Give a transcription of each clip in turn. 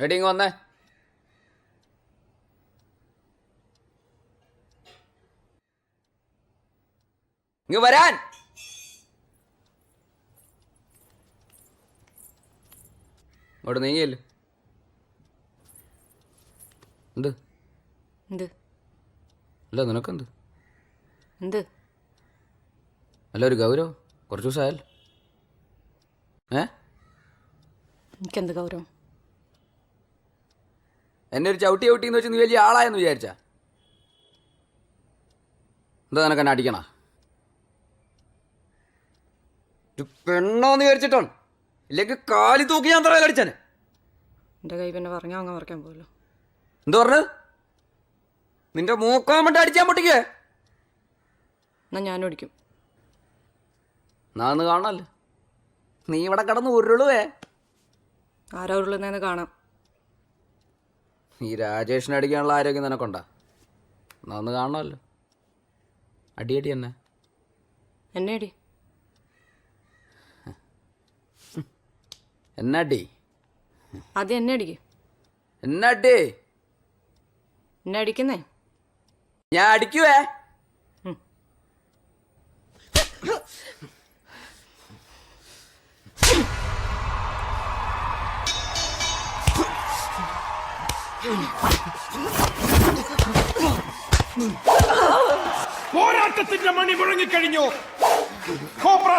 എടി ഇങ്ങ് വന്നേ. ഇങ്ങ് വരാൻ. അവിടെ നീങ്ങിയല്ലോ? എന്ത്? എന്ത്? അല്ല നിനക്കെന്ത്? എന്ത്? അല്ല ഒരു ഗൗരവം. കുറച്ച് ദിവസമായല്ലോ. ഏ? എനിക്കെന്ത് ഗൗരവം? എന്നെ ഒരു ചവിട്ടി ചവിട്ടി എന്ന് വെച്ച് നീ വലിയ ആളായെന്ന് വിചാരിച്ച? എന്താ നിനക്ക് എന്നെ അടിക്കണ? ഒരു പെണ്ണോന്ന് വിചാരിച്ചിട്ടാണ്. ഇല്ലെങ്കിൽ കാലി തൂക്കി ഞാൻ തറയിൽ അടിച്ചാന്. എന്റെ കൈ പിന്നെ പറഞ്ഞാൽ അങ്ങ് മറക്കാൻ പോലോ എന്താ പറഞ്ഞു? നിന്റെ മൂക്കാൻ വേണ്ടി അടിച്ചാൻ പൊട്ടിക്കേ എന്നാ ഞാനും അടിക്കും. എന്നാ ഒന്ന് നീ ഇവിടെ കിടന്ന് ഉരുളുവേ. ആരാ ഉരുളുന്നേന്ന് കാണാം. ഈ രാജേഷിനെ അടിക്കാനുള്ള ആരോഗ്യം നിനക്കുണ്ടാ എന്നാ ഒന്ന് കാണണമല്ലോ. അടിയടി എന്നെ. എന്നെ അടി എന്നടി? അത് എന്നെ അടിക്ക് എന്നടി? എന്നെ അടിക്കുന്നേ? ഞാൻ അടിക്കുവേ. പോരാട്ടത്തിന്റെ മണി മുഴങ്ങിക്കഴിഞ്ഞു. കോബ്ര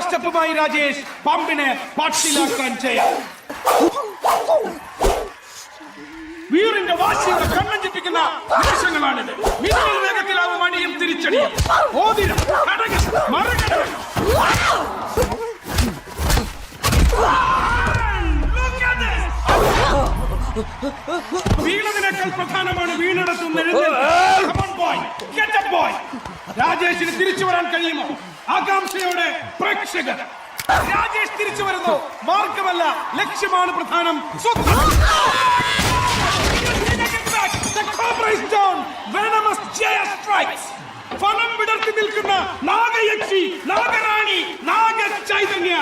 രാജേഷ് പമ്പിനെ പക്ഷിലാക്കാൻ ചെയ്യാം. വീറിന്റെ വാശിയുടെ കണ്ണഞ്ചിപ്പിക്കുന്ന നിമിഷങ്ങളാണിത്. മിന്നൽ വേഗത്തിലാവും മണിയും തിരിച്ചടിയും. ഓതിരം വീണതിനേക്കാൾ പ്രധാനമാണ് വീണെടുത്തുന്ന ബോയ് രാജേഷിന് തിരിച്ചു വരാൻ കഴിയുമോ? ആകാംക്ഷയോടെ പ്രേക്ഷകർ. രാജേഷ് തിരിച്ചു വരുന്നു. മാർഗമല്ല ലക്ഷ്യമാണ് പ്രധാനം. ഫലം വിടർത്തി നിൽക്കുന്ന നാഗയക്ഷി നാഗരാണി നാഗ ചൈതന്യ